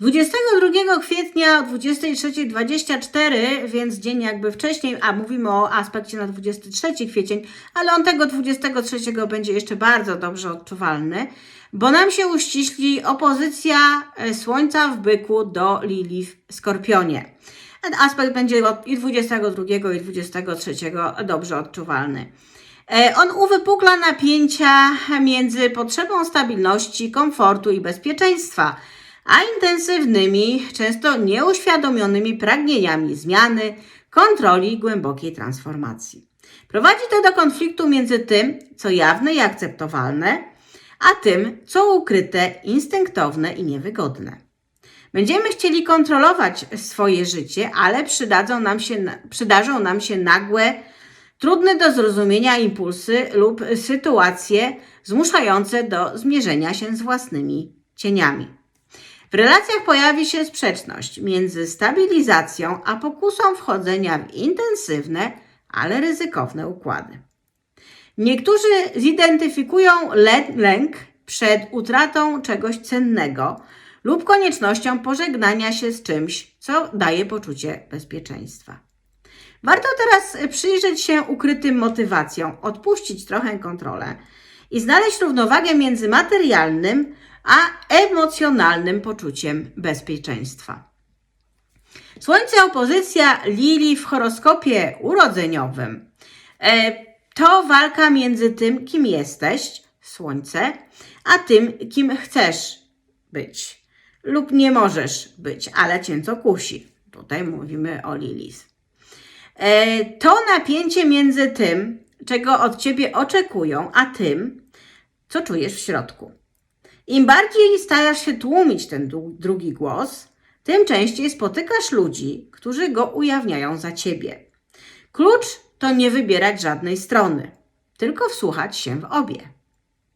22 kwietnia o 23.24, więc dzień jakby wcześniej, a mówimy o aspekcie na 23 kwiecień, ale on tego 23 będzie jeszcze bardzo dobrze odczuwalny, bo nam się uściśli opozycja e, Słońca w byku do Lili w Skorpionie. Ten aspekt będzie i 22 i 23 dobrze odczuwalny. E, On uwypukla napięcia między potrzebą stabilności, komfortu i bezpieczeństwa, a intensywnymi, często nieuświadomionymi pragnieniami zmiany, kontroli i głębokiej transformacji. Prowadzi to do konfliktu między tym, co jawne i akceptowalne, a tym, co ukryte, instynktowne i niewygodne. Będziemy chcieli kontrolować swoje życie, ale przydadzą nam się, przydarzą nam się nagłe, trudne do zrozumienia impulsy lub sytuacje zmuszające do zmierzenia się z własnymi cieniami. W relacjach pojawi się sprzeczność między stabilizacją a pokusą wchodzenia w intensywne, ale ryzykowne układy. Niektórzy zidentyfikują lę- lęk przed utratą czegoś cennego lub koniecznością pożegnania się z czymś, co daje poczucie bezpieczeństwa. Warto teraz przyjrzeć się ukrytym motywacjom, odpuścić trochę kontrolę i znaleźć równowagę między materialnym a emocjonalnym poczuciem bezpieczeństwa. Słońce opozycja Lili w horoskopie urodzeniowym e, to walka między tym, kim jesteś, Słońce, a tym, kim chcesz być lub nie możesz być, ale cię co kusi. Tutaj mówimy o Lilis. E, To napięcie między tym, czego od ciebie oczekują, a tym, co czujesz w środku. Im bardziej starasz się tłumić ten dru- drugi głos, tym częściej spotykasz ludzi, którzy go ujawniają za ciebie. Klucz to nie wybierać żadnej strony, tylko wsłuchać się w obie.